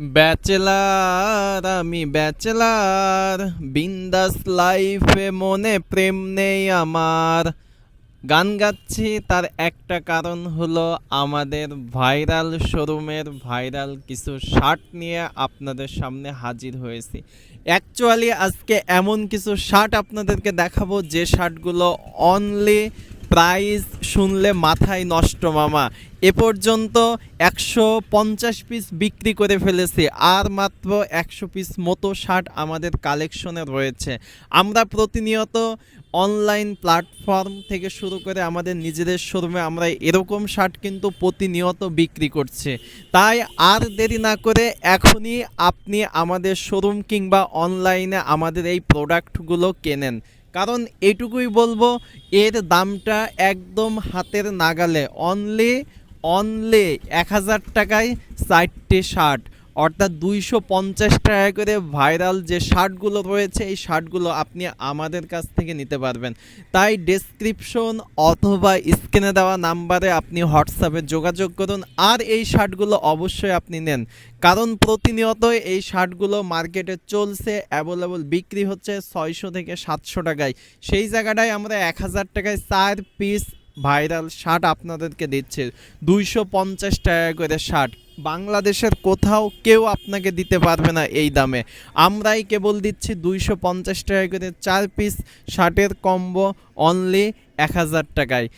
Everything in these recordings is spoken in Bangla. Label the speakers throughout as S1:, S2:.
S1: ব্যাচেলার, আমি ব্যাচেলার। বিন্দাস লাইফে মনে প্রেম নেই আমার। গান গাচ্ছি, তার একটা কারণ হলো আমাদের ভাইরাল শোরুমের ভাইরাল কিছু শার্ট নিয়ে আপনাদের সামনে হাজির হয়েছি। অ্যাকচুয়ালি আজকে এমন কিছু শার্ট আপনাদেরকে দেখাবো, যে শার্টগুলো অনলি প্রাইস শুনলে মাথায় নষ্ট, মামা। এ পর্যন্ত একশো পঞ্চাশ পিস বিক্রি করে ফেলেছি, আর মাত্র একশো পিস মতো শার্ট আমাদের কালেকশনে রয়েছে। আমরা প্রতিনিয়ত অনলাইন প্ল্যাটফর্ম থেকে শুরু করে আমাদের নিজেদের শোরুমে আমরা এরকম শার্ট কিন্তু প্রতিনিয়ত বিক্রি করছি। তাই আর দেরি না করে এখনই আপনি আমাদের শোরুম কিংবা অনলাইনে আমাদের এই প্রোডাক্টগুলো কেনেন। কারণ এটুকুই বলব, এর দামটা একদম হাতের নাগালে। অনলি অনলি এক হাজার টাকায় চারটে শার্ট। অর্থাৎ দুইশো পঞ্চাশ টাকা করে ভাইরাল যে শার্টগুলো রয়েছে, এই শার্টগুলো আপনি আমাদের কাছ থেকে নিতে পারবেন। তাই ডেসক্রিপশন অথবা স্ক্রিনে দেওয়া নাম্বারে আপনি হোয়াটসঅ্যাপে যোগাযোগ করুন। আর এই শার্টগুলো অবশ্যই আপনি নেন। কারণ প্রতিনিয়ত এই শার্টগুলো মার্কেটে চলছে অ্যাভেলেবল বিক্রি হচ্ছে ছয়শো থেকে সাতশো টাকায়। সেই জায়গাটায় আমরা এক হাজার টাকায় চার পিস ভাইরাল শার্ট আপনাদেরকে দিচ্ছে। দুইশো পঞ্চাশ টাকা করে শার্ট। বাংলাদেশের কোথাও কেউ আপনাকে দিতে পারবে না এই দামে। আমরাই কেবল দিচ্ছি দুইশো পঞ্চাশ টাকা করে চার পিস শার্টের কম্বো অনলি এক হাজার টাকায়।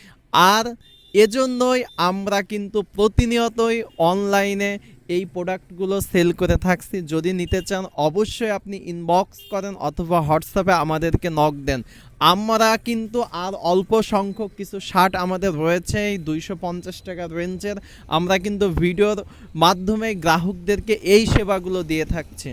S1: আর এজন্যই আমরা কিন্তু প্রতিনিয়তই অনলাইনে এই প্রোডাক্টগুলো সেল করে থাকছি। যদি নিতে চান, অবশ্যই আপনি ইনবক্স করেন অথবা হোয়াটসঅ্যাপে আমাদেরকে নক দেন। আমরা কিন্তু আর অল্প সংখ্যক কিছু শার্ট আমাদের রয়েছে, এই দুইশো পঞ্চাশ টাকার রেঞ্জের আমরা কিন্তু ভিডিওর মাধ্যমে গ্রাহকদেরকে এই সেবাগুলো দিয়ে থাকছি।